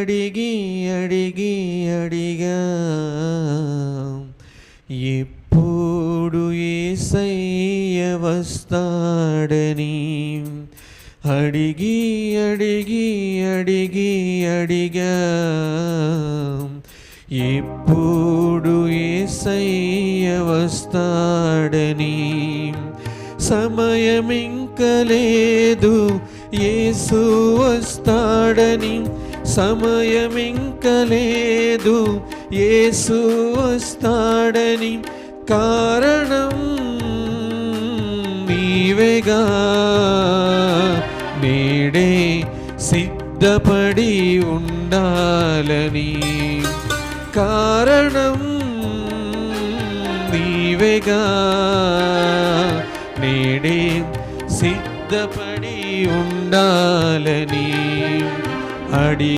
అడిగి అడిగి అడిగా ఎప్పుడు ఏసయ్య వస్తాడని అడిగి అడిగి అడిగి అడిగా ఎప్పుడు ఏసయ్య వస్తాడని సమయమింక లేదు యేసు వస్తాడని సమయమింకలేదు. యేసు వస్తాడని కారణం నీవేగా. నేడే సిద్ధపడి ఉండాలని కారణం నీవేగా. నేడే సిద్ధపడి ఉండాలని అడి